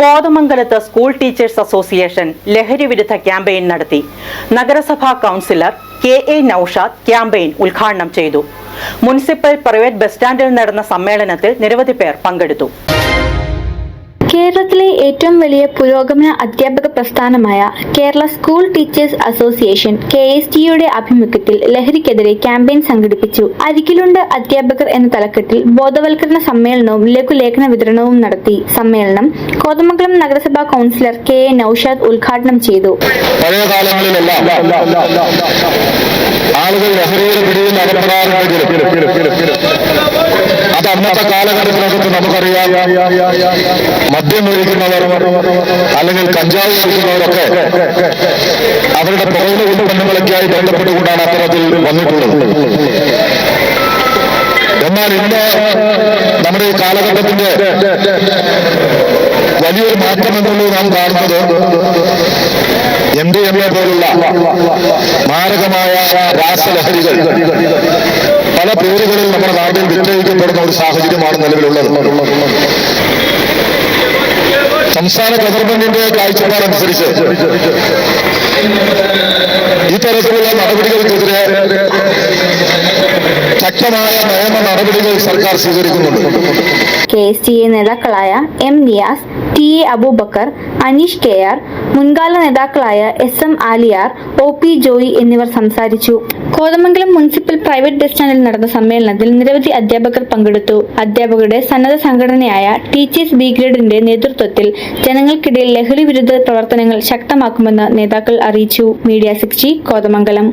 കോതമംഗലത്ത് school teachers association ലഹരി വിരുദ്ധ ക്യാമ്പയിൻ നടത്തി. നഗരസഭാ councillor K A Naushad campaign ഉദ്ഘാടനം ചെയ്തു. മുനിസിപ്പൽ പ്രൈവറ്റ് ബസ് സ്റ്റാൻഡിൽ നടന്ന സമ്മേളനത്തിൽ നിരവധി പേർ പങ്കെടുത്തു. കേരളത്തിലെ ഏറ്റവും വലിയ പുരോഗമന അധ്യാപക പ്രസ്ഥാനമായ Kerala school teachers association K S ടിയുടെ ആഭിമുഖ്യത്തിൽ ലഹരിക്കെതിരെ ക്യാമ്പയിൻ സംഘടിപ്പിച്ചു. അരികിലുണ്ട് അധ്യാപകർ എന്ന തലക്കെട്ടിൽ ബോധവൽക്കരണ സമ്മേളനവും ലഘുലേഖന വിതരണവും നടത്തി. സമ്മേളനം കോതമംഗലം നഗരസഭാ കൗൺസിലർ കെ എ നൌഷാദ് ഉദ്ഘാടനം ചെയ്തു. ആളുകൾ ലഹരിയുടെ പിടിയിൽ അകപ്പെടാറുണ്ടെങ്കിലും അന്നത്തെ കാലഘട്ടത്തിനകത്ത് നമുക്കറിയാം മദ്യം ഒഴിക്കുന്നവർ അല്ലെങ്കിൽ കഞ്ചാവ് ഒഴിക്കുന്നവരൊക്കെ അവരുടെ പുറകിലെ ഉൽപ്പന്നങ്ങളൊക്കെയായി ബന്ധപ്പെട്ടുകൊണ്ടാണ് അത്തരത്തിൽ വന്നിട്ടുള്ളത്. എന്നാൽ ഇന്ന് നമ്മുടെ ഈ കാലഘട്ടത്തിന്റെ വലിയൊരു മാറ്റം എന്നുള്ളത് നാം കാണുന്നത് എം ഡി എം എ പോലുള്ള മാരകമായ രാസലഹരികൾ പല പേരുകളിൽ നമ്മുടെ നാട്ടിൽ വിറ്റഴിക്കപ്പെടുന്ന ഒരു സാഹചര്യമാണ് നിലവിലുള്ളത്. സംസ്ഥാന ഗവൺമെന്റിന്റെ കാഴ്ചപ്പാടനുസരിച്ച് ഇത്തരത്തിലുള്ള നടപടികൾക്കെതിരെ ശക്തമായ നിയമ നടപടികൾ സർക്കാർ സ്വീകരിക്കുന്നുണ്ട്. കെ എസ് ടി എ നേതാക്കളായ M Niyas T A Abubakar Aneesh K R മുൻകാല നേതാക്കളായ S M Aliyar O P Joy എന്നിവർ സംസാരിച്ചു. കോതമംഗലം മുനിസിപ്പൽ പ്രൈവറ്റ് ബസ് സ്റ്റാൻഡിൽ നടന്ന സമ്മേളനത്തിൽ നിരവധി അധ്യാപകർ പങ്കെടുത്തു. അധ്യാപകരുടെ സന്നദ്ധ സംഘടനയായ ടീച്ചേഴ്സ് ബി ഗ്രേഡിന്റെ നേതൃത്വത്തിൽ ജനങ്ങൾക്കിടയിൽ ലഹരി വിരുദ്ധ പ്രവർത്തനങ്ങൾ ശക്തമാക്കുമെന്ന് നേതാക്കൾ അറിയിച്ചു. Media sixty Kothamangalam.